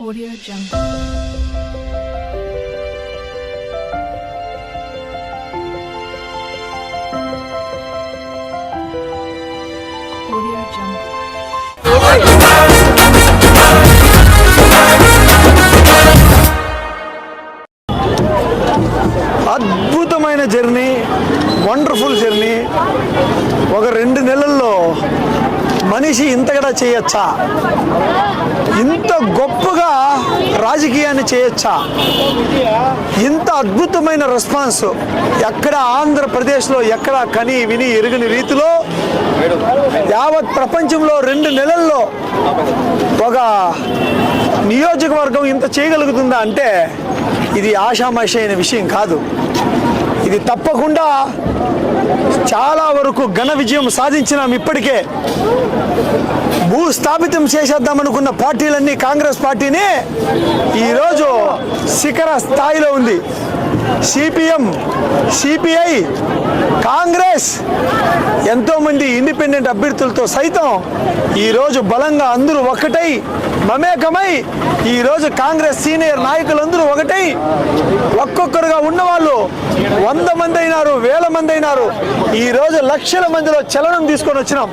Audio Jungle. Audio Jungle. అద్భుతమైన journey wonderful journey ఒక రెండు నెలల్లో మనిషి ఇంతగా చేయొచ్చా? ఇంత గొప్పగా రాజకీయాన్ని చేయొచ్చా? ఇంత అద్భుతమైన రెస్పాన్స్ ఎక్కడ ఆంధ్రప్రదేశ్లో ఎక్కడ కని విని ఎరుగని రీతిలో యావత్ ప్రపంచంలో రెండు నెలల్లో ఒక నియోజకవర్గం ఇంత చేయగలుగుతుందా అంటే ఇది ఆషామాషి అయిన విషయం కాదు. ఇది తప్పకుండా చాలా వరకు ఘన విజయం సాధించినాం ఇప్పటికే. భూస్థాపితం చేసేద్దామనుకున్న పార్టీలన్నీ కాంగ్రెస్ పార్టీని ఈరోజు శిఖర స్థాయిలో ఉంది. సిపిఎం సిపిఐ కాంగ్రెస్ ఎంతోమంది ఇండిపెండెంట్ అభ్యర్థులతో సైతం ఈరోజు బలంగా అందరూ ఒక్కటై మమేకమై ఈరోజు కాంగ్రెస్ సీనియర్ నాయకులందరూ ఒకటై ఒక్కొక్కరుగా ఉన్నవాళ్ళు వంద మంది అయినారు వేల మంది అయినారు ఈరోజు లక్షల మందిలో చలనం తీసుకొని వచ్చినాం.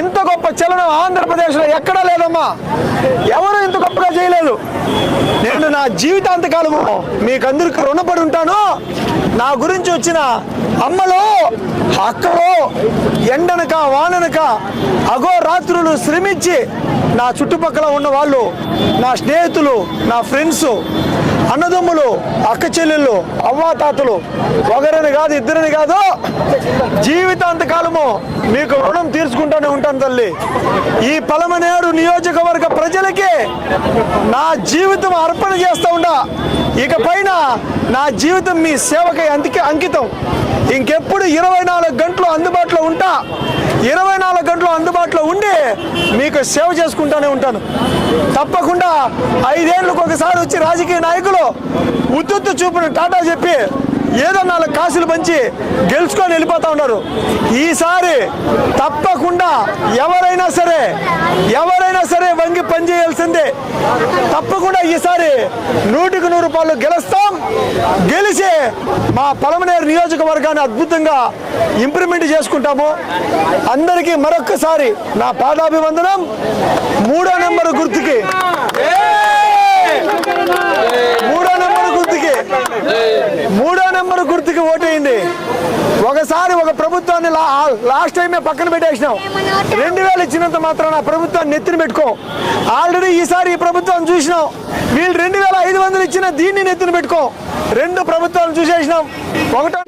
ఇంత గొప్ప చలనం ఆంధ్రప్రదేశ్లో ఎక్కడా లేదమ్మా? ఎవరు ఇంత గొప్పగా చేయలేదు? నేను నా జీవితాంతకాలము మీకు రుణపడి ఉంటాను. నా గురించి వచ్చిన అమ్మలో అక్కలో ఎండనక వాననక అగో రాత్రులు శ్రమించి నా చుట్టుపక్కల ఉన్న వాళ్ళు నా స్నేహితులు నా ఫ్రెండ్స్ అన్నదమ్ములు అక్క చెల్లెళ్ళు అవ్వాతాతలు ఒకరిని కాదు ఇద్దరిని కాదు జీవితాంతకాలము మీకు రుణం తీర్చుకుంటూనే ఉంటాను తల్లి. ఈ పలమనేరు నియోజకవర్గ ప్రజలకి నా జీవితం అర్పణ చేస్తా ఉండా. ఇక పైన నా జీవితం మీ సేవకై అంకితం. ఇంకెప్పుడు ఇరవై నాలుగు గంటలు అందుబాటులో ఉంటా? ఇరవై నాలుగు గంటలు అందుబాటులో ఉండి మీకు సేవ చేసుకుంటానే ఉంటాను. తప్పకుండా ఐదేళ్ళకు ఒకసారి వచ్చి రాజకీయ నాయకులు ఉత్తుత్తు చూపును టాటా చెప్పి ఏదో నాలుగు కాసులు పంచి గెలుచుకొని వెళ్ళిపోతా ఉన్నారు. ఈసారి తప్పకుండా ఎవరైనా సరే ఎవరైనా సరే వంగి పనిచేయాల్సిందే. తప్పకుండా ఈసారి నూటికి నూరు రూపాయలు గెలుస్తాం. గెలిచి మా పలమనేరు నియోజకవర్గాన్ని అద్భుతంగా ఇంప్రూవ్మెంట్ చేసుకుంటాము. అందరికీ మరొక్కసారి నా పాదాభివందనం. మూడో నెంబర్ గుర్తుకి. మూడో నెంబర్ గుర్తుకి. మూడో నెంబర్ గుర్తుకి ఓటేయండి. ఒకసారి ఒక ప్రభుత్వాన్ని లాస్ట్ టైమే పక్కన పెట్టేసినాం రెండు వేలు ఇచ్చినంత మాత్రం నా ప్రభుత్వాన్ని నెత్తిన పెట్టుకో. ఆల్రెడీ ఈసారి ఈ ప్రభుత్వం చూసినాం వీళ్ళు రెండు వేల ఐదు వందలు ఇచ్చిన దీన్ని నెత్తిన పెట్టుకో. రెండు ప్రభుత్వాలు చూసేసినాం. ఒకటో